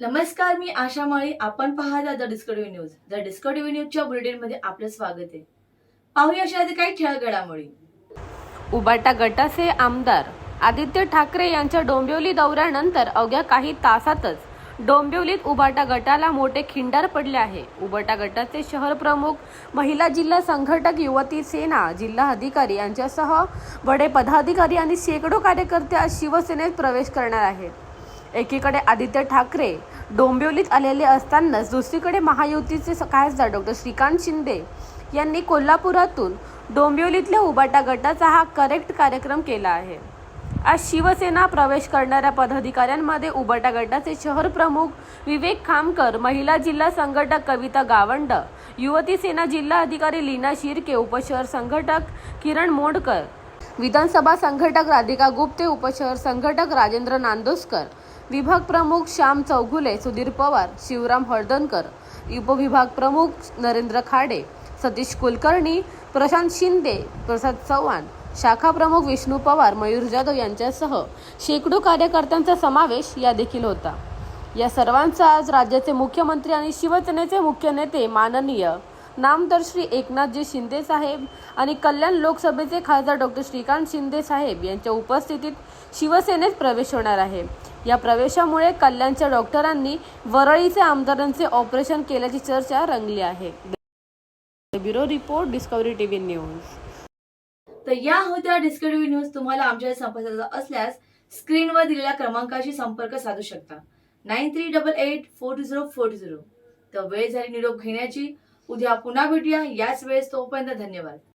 नमस्कार मी आशा माळी. आपण पाहता the Discovery News. The Discovery न्यूजच्या बुलेटिनमध्ये आपलं स्वागत आहे. पाहूया अशा काही खेळ घडामोडी उबाटा गटाचे आमदार आदित्य ठाकरे यांच्या डोंबिवली दौऱ्यानंतर अवघ्या काही तासातच डोंबिवलीत उबाटा गटाला मोठे खिंडार पडले आहे. उबाटा गटाचे शहर प्रमुख महिला जिल्हा संघटक युवती सेना जिल्हा अधिकारी यांच्यासह बडे पदाधिकारी आणि शेकडो कार्यकर्ते आज शिवसेनेत प्रवेश करणार आहेत. एकीकडे आदित्य ठाकरे डोंबिवलीत आलेले असतानाच दुसरीकडे महायुतीचे खासदार डॉक्टर श्रीकांत शिंदे यांनी कोल्हापुरातून डोंबिवलीतल्या उबाटा गटाचा हा करेक्ट कार्यक्रम केला आहे. आज शिवसेना प्रवेश करणाऱ्या पदाधिकाऱ्यांमध्ये उबाटा गटाचे शहर प्रमुख विवेक खामकर महिला जिल्हा संघटक कविता गावंड युवती सेना जिल्हा अधिकारी लीना शिर्के उपशहर संघटक किरण मोडकर विधानसभा संघटक राधिका गुप्ते उपशहर संघटक राजेंद्र नांदोसकर विभाग प्रमुख श्याम चौघुले सुधीर पवार शिवराम हळदणकर उपविभाग प्रमुख नरेंद्र खाडे सतीश कुलकर्णी प्रशांत शिंदे प्रसाद चव्हाण शाखा प्रमुख विष्णू पवार मयूर जाधव यांच्यासह शेकडो कार्यकर्त्यांचा समावेश या देखील होता. या सर्वांचा आज राज्याचे मुख्यमंत्री आणि शिवसेनेचे मुख्य नेते माननीय नामदार श्री एकनाथजी शिंदे साहेब आणि कल्याण लोकसभेचे खासदार डॉक्टर श्रीकांत शिंदे साहेब यांच्या उपस्थितीत शिवसेनेत प्रवेश होणार आहे. या प्रवेशामुळे कल्याणच्या डॉक्टरांनी वरळीचे आमदारांचे ऑपरेशन केल्याची चर्चा रंगली आहे. Bureau report Discovery TV News. तर या होत्या डिस्कवरी न्यूज तुम्हाला आमच्या संपर्काचा असल्यास स्क्रीनवर दिलेल्या क्रमांकाशी संपर्क साधू शकता. Nine three double eight four two zero four two zero. तर वेळ झाली निरोप घेण्याची. उद्या पुन्हा भेटूया. याच वेळेस तोपर्यंत धन्यवाद.